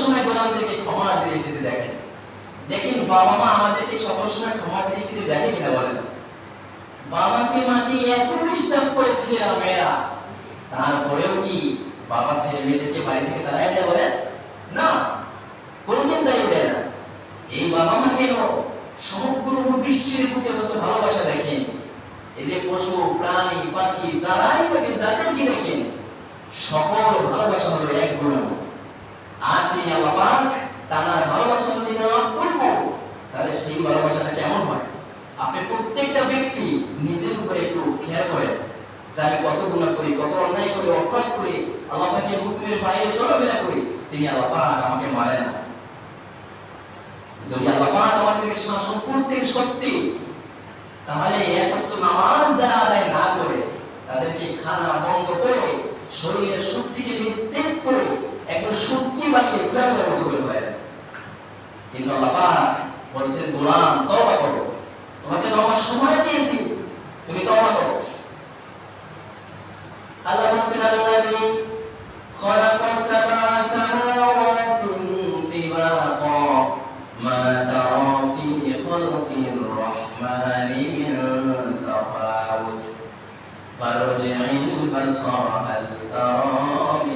সময় গোলামদেরকে ক্ষমা দৃষ্টিতে দেখেন। দেখেন বাবা মা আমাদেরকে সকল সময় ক্ষমা দৃষ্টিতে দেখে কিনা বলেন? বাবাকে মাকে এত ডিস্টার্ব করেছিলেন মেয়েরা। তারপরেও কি বাবা ছেলে মেয়েদেরকে বাড়ি থেকে তাড়াই দেয় বলেন? না, কোনোদিন দায়ী দেয় না। এই বাবা মা কেন সমগ্র বিশ্বের বুকে যত ভালোবাসা দেখেন, এই যে পশু, প্রাণী, পাখি, যারাই দেখেন, যাদের কি দেখেন, সকল ভালোবাসা হলো এক গুণ আর তিনি আল্লাহ পাক তার ভালোবাসা যদি নেওয়া করব তাহলে সেই ভালোবাসাটা কেমন হয়? আপনি প্রত্যেকটা ব্যক্তি নিজের উপরে একটু খেয়াল করেন। যে আমি কত গুণা করি, কত অন্যায় করি, অপরাধ করি, আল্লাহ পাকের হুকুমের বাইরে চলাফেরা করি, তিনি আল্লাহ আমাকে মারে না। যদি আল্লাহ পাক আমাদেরকে শাসন করতেন সত্যি, তাহলে এখন নামাজ যারা আদায় না করে, তাদেরকে খানা বন্ধ করে, শরীরের শক্তিকে নিস্তেজ করে একজন সত্যি বানিয়ে ফেরাউনের মতো করে দেয় কিন্তু আল্লাহ পাক বলছেন, গোলাম, তওবা করো। তোমাকে তওবার সময় দিয়েছি, তুমি তওবা করো। আল্লাহ বলছেন আল্লাহি খলাকা সাবা সামাওয়াতিন তিবাকা, মা তারা ফি খালকির রহমানি মিন তাফাউত ফারজি'il বাসারা হাল তারা